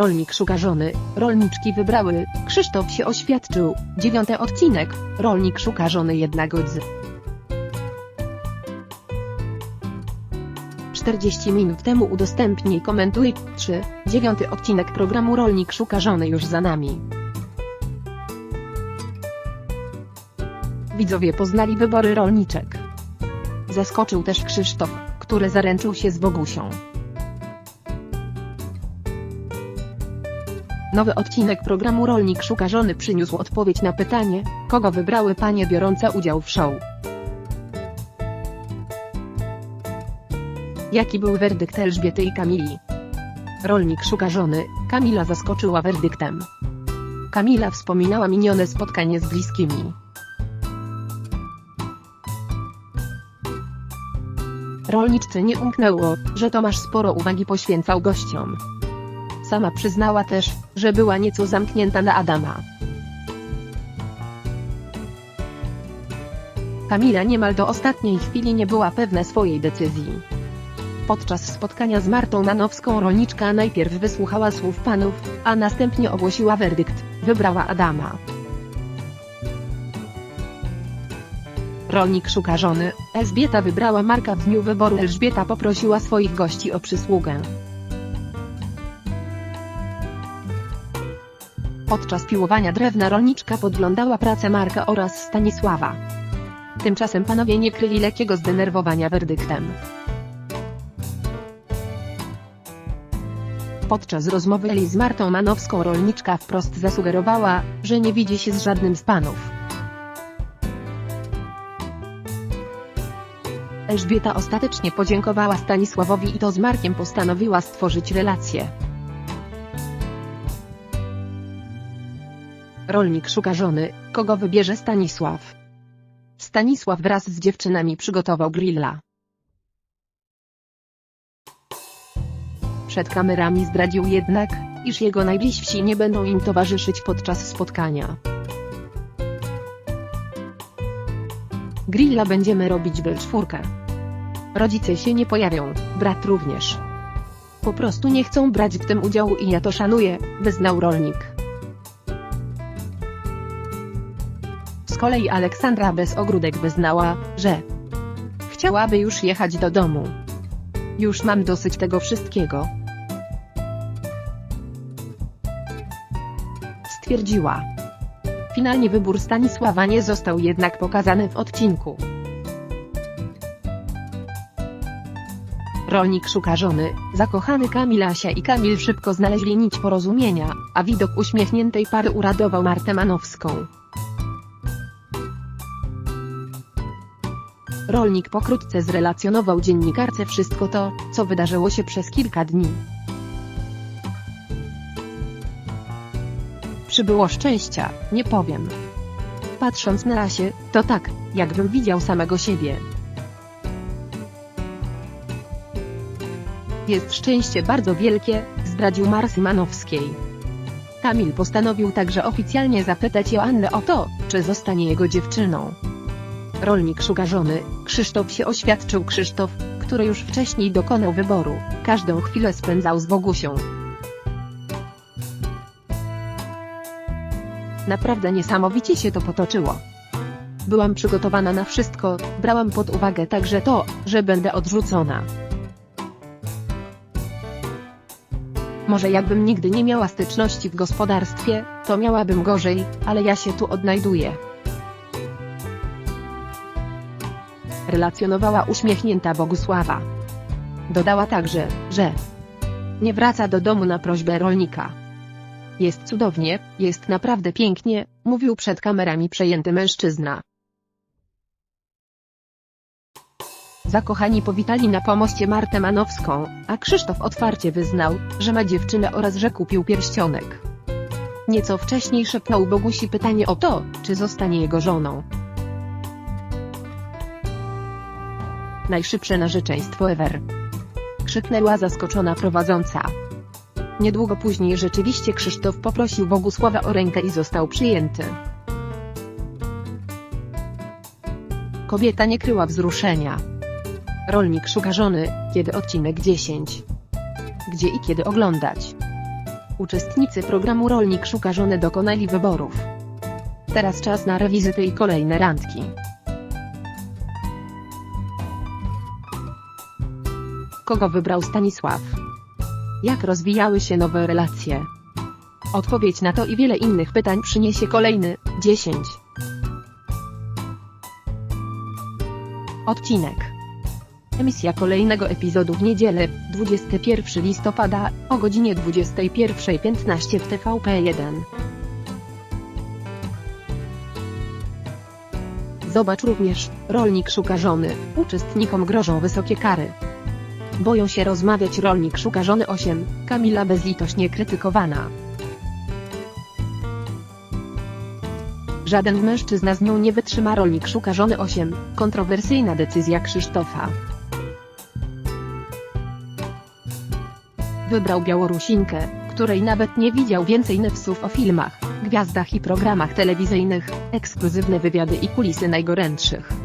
Rolnik szuka żony, rolniczki wybrały, Krzysztof się oświadczył, dziewiąty odcinek, rolnik szuka żony jednak godzy. 40 minut temu udostępnij komentuj 3. Dziewiąty odcinek programu Rolnik szuka żony już za nami. Widzowie poznali wybory rolniczek. Zaskoczył też Krzysztof, który zaręczył się z Bogusią. Nowy odcinek programu Rolnik szuka żony przyniósł odpowiedź na pytanie, kogo wybrały panie biorące udział w show. Jaki był werdykt Elżbiety i Kamili? Rolnik szuka żony, Kamila zaskoczyła werdyktem. Kamila wspominała minione spotkanie z bliskimi. Rolniczce nie umknęło, że Tomasz sporo uwagi poświęcał gościom. Sama przyznała też, że była nieco zamknięta na Adama. Kamila niemal do ostatniej chwili nie była pewna swojej decyzji. Podczas spotkania z Martą Manowską rolniczka najpierw wysłuchała słów panów, a następnie ogłosiła werdykt, wybrała Adama. Rolnik szuka żony, Elżbieta wybrała Marka w dniu wyboru Elżbieta poprosiła swoich gości o przysługę. Podczas piłowania drewna rolniczka podglądała pracę Marka oraz Stanisława. Tymczasem panowie nie kryli lekkiego zdenerwowania werdyktem. Podczas rozmowy Eli z Martą Manowską rolniczka wprost zasugerowała, że nie widzi się z żadnym z panów. Elżbieta ostatecznie podziękowała Stanisławowi i to z Markiem postanowiła stworzyć relację. Rolnik szuka żony, kogo wybierze Stanisław. Stanisław wraz z dziewczynami przygotował grilla. Przed kamerami zdradził jednak, iż jego najbliżsi nie będą im towarzyszyć podczas spotkania. Grilla będziemy robić we czwórkę. Rodzice się nie pojawią, brat również. Po prostu nie chcą brać w tym udziału i ja to szanuję, wyznał rolnik. Z kolei Aleksandra bez ogródek wyznała, że chciałaby już jechać do domu. Już mam dosyć tego wszystkiego. Stwierdziła. Finalnie wybór Stanisława nie został jednak pokazany w odcinku. Rolnik szuka żony, zakochany Kamilasia i Kamil szybko znaleźli nić porozumienia, a widok uśmiechniętej pary uradował Martę Manowską. Rolnik pokrótce zrelacjonował dziennikarce wszystko to, co wydarzyło się przez kilka dni. Przybyło szczęścia, nie powiem. Patrząc na rasie, to tak, jakbym widział samego siebie. Jest szczęście bardzo wielkie, zdradził Marsy Manowskiej. Kamil postanowił także oficjalnie zapytać Joannę o to, czy zostanie jego dziewczyną. Rolnik szuka żony, Krzysztof się oświadczył Krzysztof, który już wcześniej dokonał wyboru, każdą chwilę spędzał z Bogusią. Naprawdę niesamowicie się to potoczyło. Byłam przygotowana na wszystko, brałam pod uwagę także to, że będę odrzucona. Może jakbym nigdy nie miała styczności w gospodarstwie, to miałabym gorzej, ale ja się tu odnajduję. Relacjonowała uśmiechnięta Bogusława. Dodała także, że nie wraca do domu na prośbę rolnika. Jest cudownie, jest naprawdę pięknie, mówił przed kamerami przejęty mężczyzna. Zakochani powitali na pomoście Martę Manowską, a Krzysztof otwarcie wyznał, że ma dziewczynę oraz że kupił pierścionek. Nieco wcześniej szepnął Bogusi pytanie o to, czy zostanie jego żoną. Najszybsze narzeczeństwo ever. Krzyknęła zaskoczona prowadząca. Niedługo później rzeczywiście Krzysztof poprosił Bogusława o rękę i został przyjęty. Kobieta nie kryła wzruszenia. Rolnik szuka żony, kiedy odcinek 10. Gdzie i kiedy oglądać? Uczestnicy programu Rolnik Szuka Żony dokonali wyborów. Teraz czas na rewizyty i kolejne randki. Kogo wybrał Stanisław? Jak rozwijały się nowe relacje? Odpowiedź na to i wiele innych pytań przyniesie kolejny 10. Odcinek. Emisja kolejnego epizodu w niedzielę, 21 listopada, o godzinie 21.15 w TVP1. Zobacz również, rolnik szuka żony, uczestnikom grożą wysokie kary. Boją się rozmawiać rolnik szuka żony 8, Kamila bezlitośnie krytykowana. Żaden mężczyzna z nią nie wytrzyma rolnik szuka żony 8, kontrowersyjna decyzja Krzysztofa. Wybrał Białorusinkę, której nawet nie widział więcej newsów o filmach, gwiazdach i programach telewizyjnych, ekskluzywne wywiady i kulisy najgorętszych.